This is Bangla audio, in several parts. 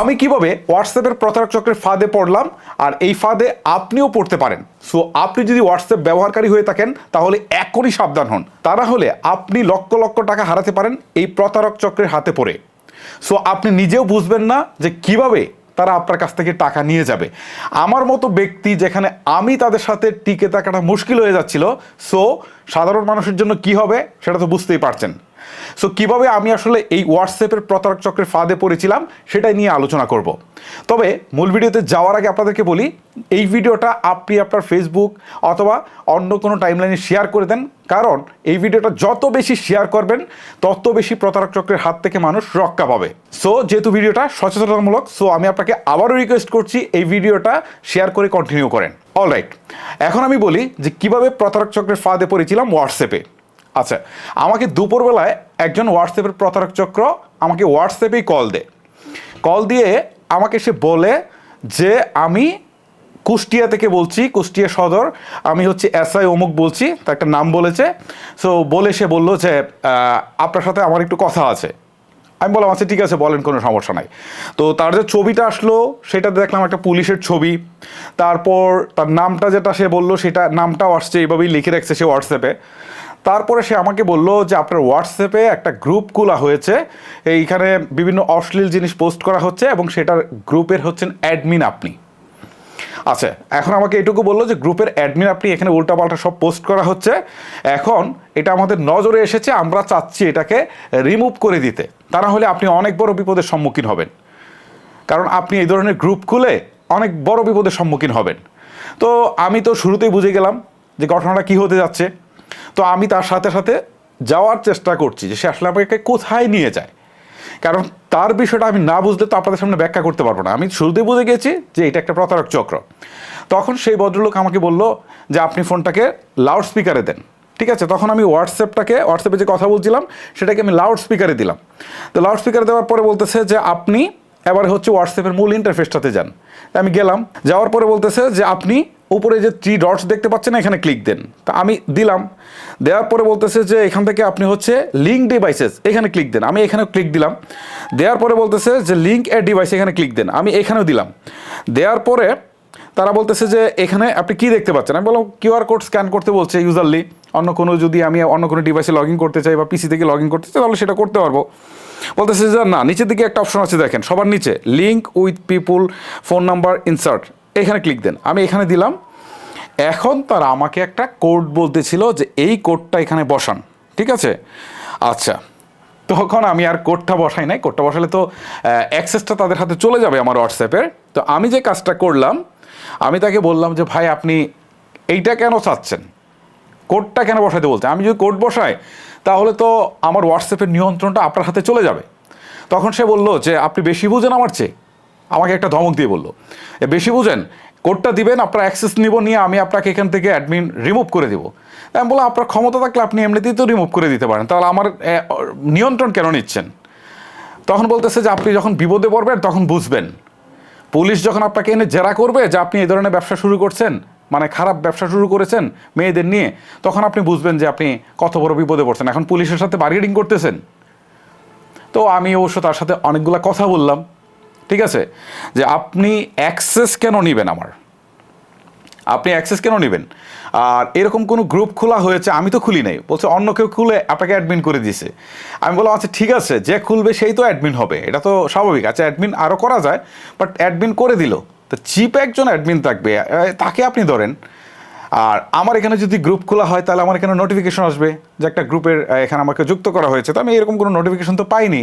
আমি কীভাবে হোয়াটসঅ্যাপের প্রতারক চক্রের ফাঁদে পড়লাম আর এই ফাঁদে আপনিও পড়তে পারেন। সো আপনি যদি হোয়াটসঅ্যাপ ব্যবহারকারী হয়ে থাকেন, তাহলে এখনই সাবধান হন। তা না হলে আপনি লক্ষ লক্ষ টাকা হারাতে পারেন এই প্রতারক চক্রের হাতে পড়ে। সো আপনি নিজেও বুঝবেন না যে কীভাবে তারা আপনার কাছ থেকে টাকা নিয়ে যাবে। আমার মতো ব্যক্তি যেখানে আমি তাদের সাথে টিকে থাকাটা মুশকিল হয়ে যাচ্ছিল সো সাধারণ মানুষের জন্য কি হবে সেটা তো বুঝতেই পারছেন। সো কীভাবে আমি আসলে এই হোয়াটসঅ্যাপের প্রতারক চক্রের ফাঁদে পড়েছিলাম সেটাই নিয়ে আলোচনা করব। তবে মূল ভিডিওতে যাওয়ার আগে আপনাদেরকে বলি, এই ভিডিওটা আপনি আপনার ফেসবুক অথবা অন্য কোনো টাইমলাইনে শেয়ার করে দেন। কারণ এই ভিডিওটা যত বেশি শেয়ার করবেন, তত বেশি প্রতারক চক্রের হাত থেকে মানুষ রক্ষা পাবে। সো যেহেতু ভিডিওটা সচেতনতামূলক সো আমি আপনাকে আবারও রিকোয়েস্ট করছি এই ভিডিওটা শেয়ার করে কন্টিনিউ করেন। অলরাইট এখন আমি বলি যে কীভাবে প্রতারক চক্রের ফাঁদে পড়েছিলাম হোয়াটসঅ্যাপে আচ্ছা আমাকে দুপুরবেলায় একজন হোয়াটসঅ্যাপের প্রতারক চক্র আমাকে হোয়াটসঅ্যাপেই কল দেয়। কল দিয়ে আমাকে সে বলে যে, আমি কুষ্টিয়া থেকে বলছি, কুষ্টিয়া সদর, আমি হচ্ছে এসআই অমুক বলছি, তার একটা নাম বলেছে। সো বলে সে বলল যে আপনার সাথে আমার একটু কথা আছে। আমি বললাম আচ্ছা ঠিক আছে, বলেন, কোনো সমস্যা নাই। তো তার যে ছবিটা আসলো, সেটা দেখলাম একটা পুলিশের ছবি। তারপর তার নামটা যেটা সে বলল, সেটা নামটাও আসছে, এইভাবেই লিখে রাখছে সে হোয়াটসঅ্যাপে তারপরে সে আমাকে বলল যে আপনার হোয়াটসঅ্যাপে একটা গ্রুপ খোলা হয়েছে। এইখানে বিভিন্ন অশ্লীল জিনিস পোস্ট করা হচ্ছে এবং সেটার গ্রুপের হচ্ছেন অ্যাডমিন আপনি। আচ্ছা এখন আমাকে এটুকু বলল যে গ্রুপের অ্যাডমিন আপনি এখানে উল্টাপাল্টা সব পোস্ট করা হচ্ছে। এখন এটা আমাদের নজরে এসেছে, আমরা চাচ্ছি এটাকে রিমুভ করে দিতে। তা না হলে আপনি অনেক বড় বিপদের সম্মুখীন হবেন। কারণ আপনি এই ধরনের গ্রুপ খুলে অনেক বড় বিপদের সম্মুখীন হবেন। তো আমি তো শুরুতেই বুঝে গেলাম যে ঘটনাটা কী হতে যাচ্ছে। তো আমি তার সাথে সাথে যাওয়ার চেষ্টা করছি যে সে আসলে আমাকে কোথায় নিয়ে যায়। কারণ তার বিষয়টা আমি না বুঝলে তো আপনাদের সামনে ব্যাখ্যা করতে পারব না। আমি শুরুতেই বুঝে গেছি যে এটা একটা প্রতারক চক্র। তখন সেই ভদ্রলোক আমাকে বলল যে আপনি ফোনটাকে লাউড স্পিকারে দেন। ঠিক আছে? তখন আমি হোয়াটসঅ্যাপটাকে হোয়াটসঅ্যাপে যে কথা বলছিলাম, সেটাকে আমি লাউড স্পিকারে দিলাম। তো লাউড স্পিকারে দেওয়ার পরে বলতেছে যে আপনি এবার হচ্ছে হোয়াটসঅ্যাপের মূল ইন্টারফেসটাতে যান। আমি গেলাম। যাওয়ার পরে বলতেছে যে আপনি উপরে যে থ্রি ডটস দেখতে পাচ্ছেন, এখানে ক্লিক দেন। তা আমি দিলাম। দেওয়ার পরে বলতেছে যে, এখান থেকে আপনি হচ্ছে লিঙ্ক ডিভাইসেস এখানে ক্লিক দেন। আমি এখানেও ক্লিক দিলাম। দেওয়ার পরে বলতেছে যে লিঙ্ক এ ডিভাইস এখানে ক্লিক দেন। আমি এখানেও দিলাম। দেওয়ার পরে তারা বলতেছে যে, এখানে আপনি কি দেখতে পাচ্ছেন? আমি বললাম কিউআর কোড স্ক্যান করতে বলছে ইউজারলি অন্য কোনো যদি আমি অন্য কোনো ডিভাইসে লগ ইন করতে চাই বা পিসি থেকে লগ ইন করতে চাই, তাহলে সেটা করতে পারব। বলতেছে যে, না, নিচের দিকে একটা অপশন আছে, দেখেন। সবার নিচে। Link with people phone number insert এখানে ক্লিক দেন। আমি এখানে দিলাম। এখন তারা আমাকে একটা কোড বলতেছিল যে এই কোডটা এখানে বসান। ঠিক আছে? আচ্ছা। তখন আমি আর কোডটা বসাই নাই। কোডটা বসালে তো অ্যাক্সেসটা তাদের হাতে চলে যাবে আমার হোয়াটসঅ্যাপের তো আমি যে কাজটা করলাম, আমি তাকে বললাম যে, ভাই, আপনি এইটা কেন চাচ্ছেন? কোডটা কেন বসাইতে বলতে আমি যদি কোড বসাই, তাহলে তো আমার হোয়াটসঅ্যাপের নিয়ন্ত্রণটা আপনার হাতে চলে যাবে। তখন সে বলল যে, আপনি বেশি বুঝেন আমার চেয়ে। আমাকে একটা ধমক দিয়ে বলল। "এ, বেশি বুঝেন কোডটা দিবেন আপনার অ্যাক্সেস নিব নিয়ে আমি আপনাকে এখান থেকে অ্যাডমিন রিমুভ করে দেবো। আমি বললাম আপনার ক্ষমতা থাকলে আপনি এমনিতেই তো রিমুভ করে দিতে পারেন। তাহলে আমার নিয়ন্ত্রণ কেন নিচ্ছেন? তখন বলতেছে যে আপনি যখন বিপদে পড়বেন তখন বুঝবেন। পুলিশ যখন আপনাকে এনে জেরা করবে যে আপনি এই ধরনের ব্যবসা শুরু করছেন মানে খারাপ ব্যবসা শুরু করেছেন মেয়েদের নিয়ে তখন আপনি বুঝবেন যে আপনি কত বড় বিপদে পড়ছেন। এখন পুলিশের সাথে বার্গেনিং করতেছেন। তো আমি অবশ্য তার সাথে অনেকগুলো কথা বললাম। ঠিক আছে? যে আপনি অ্যাক্সেস কেন নেবেন আমার? আপনি অ্যাক্সেস কেন নেবেন? আর এরকম কোনো গ্রুপ খোলা হয়েছে, আমি তো খুলি নাই। বলছে, অন্য কেউ খুলে আপনাকে অ্যাডমিন করে দিছে। আমি বললাম আচ্ছা ঠিক আছে, যে খুলবে সেই তো অ্যাডমিন হবে। এটা তো স্বাভাবিক। আচ্ছা অ্যাডমিন আরও করা যায় বাট অ্যাডমিন করে দিল। তো চিপ একজন অ্যাডমিন থাকবে তাকে আপনি ধরেন। আর আমার এখানে যদি গ্রুপ খোলা হয়, তাহলে আমার এখানে নোটিফিকেশন আসবে যে একটা গ্রুপের এখানে আমাকে যুক্ত করা হয়েছে। তো আমি এরকম কোনো নোটিফিকেশন তো পাইনি।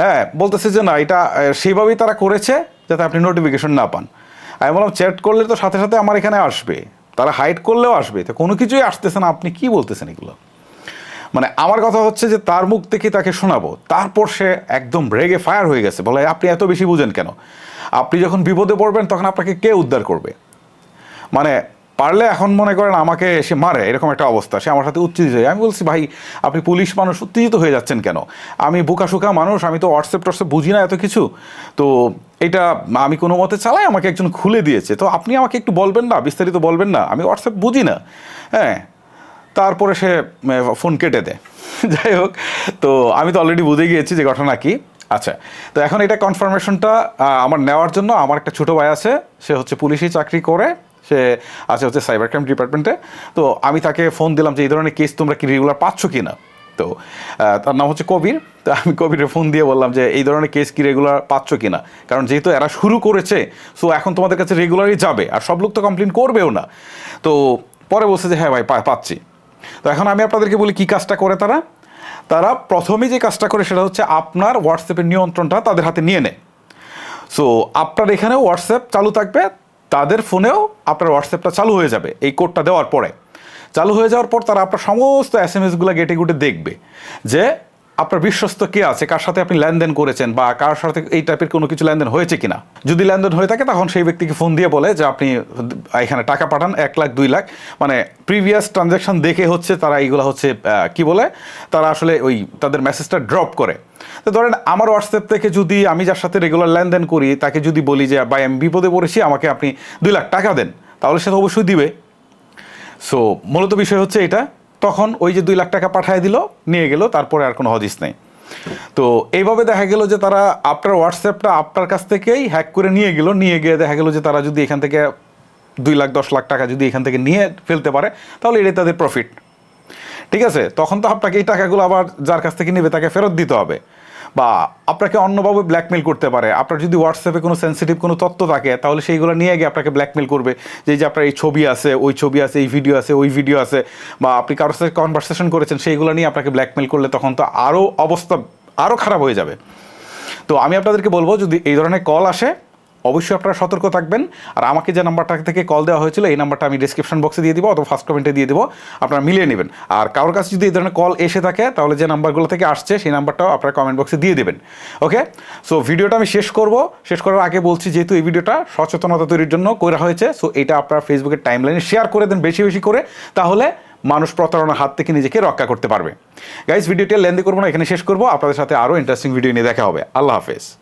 হ্যাঁ বলতেছে যে না, এটা সেইভাবেই তারা করেছে যাতে আপনি নোটিফিকেশন না পান। আমি বললাম চ্যাট করলে তো সাথে সাথে আমার এখানে আসবে। তারা হাইড করলেও আসবে। তো কোনো কিছুই আসতেছে না, আপনি কি বলতেছেন এগুলো? মানে আমার কথা হচ্ছে যে তার মুখ থেকে তাকে শোনাবো। তারপর সে একদম রেগে ফায়ার হয়ে গেছে। বলে, আপনি এত বেশি বুঝেন কেন? আপনি যখন বিপদে পড়বেন, তখন আপনাকে কে উদ্ধার করবে? মানে পারলে এখন মনে করেন আমাকে এসে মারে, এরকম একটা অবস্থা। সে আমার সাথে উত্তেজিত হয়ে আমি বলছি, ভাই, আপনি পুলিশ মানুষ, উত্তেজিত হয়ে যাচ্ছেন কেন? আমি বোকা সুকা মানুষ, আমি তো হোয়াটসঅ্যাপ টোয়াটসঅ্যাপ বুঝি না এত কিছু। তো এটা আমি কোনো মতে চালাই, আমাকে একজন খুলে দিয়েছে। তো আপনি আমাকে একটু বলবেন না, বিস্তারিত বলবেন না। আমি হোয়াটসঅ্যাপ বুঝি না। হ্যাঁ তারপরে সে ফোন কেটে দেয়। যাই হোক, তো আমি তো অলরেডি বুঝে গিয়েছি যে ঘটনা কি। আচ্ছা তো এখন এটা কনফার্মেশনটা আমার নেওয়ার জন্য আমার একটা ছোটো ভাই আছে। সে হচ্ছে পুলিশি চাকরি করে। সে আছে হচ্ছে সাইবার ক্রাইম ডিপার্টমেন্টে তো আমি তাকে ফোন দিলাম যে, এই ধরনের কেস তোমরা কি রেগুলার পাচ্ছ কি না তো তার নাম হচ্ছে কবির। তো আমি কবিরের ফোন দিয়ে বললাম যে, এই ধরনের কেস কি রেগুলার পাচ্ছ কি না কারণ যেহেতু এরা শুরু করেছে সো এখন তোমাদের কাছে রেগুলারই যাবে। আর সব লোক তো কমপ্লেন করবেও না। তো পরে বলছে যে হ্যাঁ ভাই পাচ্ছি। তো এখন আমি আপনাদেরকে বলি কী কাজটা করে তারা। তারা প্রথমে যে কাজটা করে সেটা হচ্ছে আপনার হোয়াটসঅ্যাপের নিয়ন্ত্রণটা তাদের হাতে নিয়ে নেয়। সো আপনার এখানেও হোয়াটসঅ্যাপ চালু থাকবে। তাদের ফোনেও আপনার হোয়াটসঅ্যাপটা চালু হয়ে যাবে এই কোডটা দেওয়ার পরে। চালু হয়ে যাওয়ার পর তারা আপনার সমস্ত এস এম এসগুলো গেটে গুটে দেখবে যে আপনার বিশ্বস্ত কে আছে? কার সাথে আপনি লেনদেন করেছেন বা কার সাথে এই টাইপের কোনো কিছু লেনদেন হয়েছে কিনা? যদি লেনদেন হয়ে থাকে, তখন সেই ব্যক্তিকে ফোন দিয়ে বলে যে আপনি এখানে টাকা পাঠান, এক লাখ, দুই লাখ। মানে প্রিভিয়াস ট্রানজ্যাকশন দেখে হচ্ছে তারা এইগুলো হচ্ছে কি বলে? তারা আসলে ওই তাদের মেসেজটা ড্রপ করে। তো ধরেন আমার হোয়াটসঅ্যাপ থেকে যদি আমি যার সাথে রেগুলার লেনদেন করি, তাকে যদি বলি যে, ভাই, আমি বিপদে পড়েছি, আমাকে আপনি দুই লাখ টাকা দেন তাহলে সে তো অবশ্যই দিবে। সো মূলত বিষয় হচ্ছে এটা। তখন ওই যে দুই লাখ টাকা পাঠিয়ে দিল, নিয়ে গেল, তারপরে আর কোনো হদিস নেই। তো এইভাবে দেখা গেল যে তারা আপনার হোয়াটসঅ্যাপটা আপনার কাছ থেকেই হ্যাক করে নিয়ে গেল, নিয়ে গিয়ে দেখা গেল যে তারা যদি এখান থেকে দুই লাখ, দশ লাখ টাকা যদি এখান থেকে নিয়ে ফেলতে পারে, তাহলে এটাই তাদের প্রফিট ঠিক আছে? তখন তো আপনাকে এই টাকাগুলো আবার যার কাছ থেকে নেবে তাকে ফেরত দিতে হবে। বা আপনাকে অন্যভাবে ব্ল্যাকমেল করতে পারে। আপনার যদি হোয়াটসঅ্যাপে কোনো সেন্সিটিভ কোনো তথ্য থাকে, তাহলে সেইগুলো নিয়ে গিয়ে আপনাকে ব্ল্যাকমেল করবে যে যে আপনার এই ছবি আছে, ওই ছবি আছে, এই ভিডিও আছে, ওই ভিডিও আছে, বা আপনি কারোর সাথে কনভারসেশন করেছেন, সেইগুলো নিয়ে আপনাকে ব্ল্যাকমেল করলে তখন তো আরও অবস্থা আরও খারাপ হয়ে যাবে। তো আমি আপনাদেরকে বলব, যদি এই ধরনের কল আসে অবশ্যই আপনারা সতর্ক থাকবেন। আর আমাকে যে নাম্বারটা থেকে কল দেওয়া হয়েছিল, এই নাম্বারটা আমি ডিসক্রিপশন বক্সে দিয়ে দিব অথবা ফার্স্ট কমেন্টে দিয়ে দিব। আপনারা মিলিয়ে নেবেন। আর কারোর কাছে যদি এই ধরনের কল এসে থাকে, তাহলে যে নাম্বারগুলো থেকে আসছে, সেই নাম্বারটাও আপনারা কমেন্ট বক্সে দিয়ে দেবেন। ওকে সো ভিডিওটা আমি শেষ করব। শেষ করার আগে বলছি, যেহেতু এই ভিডিওটা সচেতনতা তৈরির জন্য করা হয়েছে সো এটা আপনারা ফেসবুকের টাইমলাইনে শেয়ার করে দেন বেশি বেশি করে, তাহলে মানুষ প্রতারণার হাত থেকে নিজেকে রক্ষা করতে পারবে। গাইজ ভিডিওটি লেন্দি করব না, এখানে শেষ করব। আপনাদের সাথে আরও ইন্টারেস্টিং ভিডিও নিয়ে দেখা হবে। আল্লাহ হাফেজ।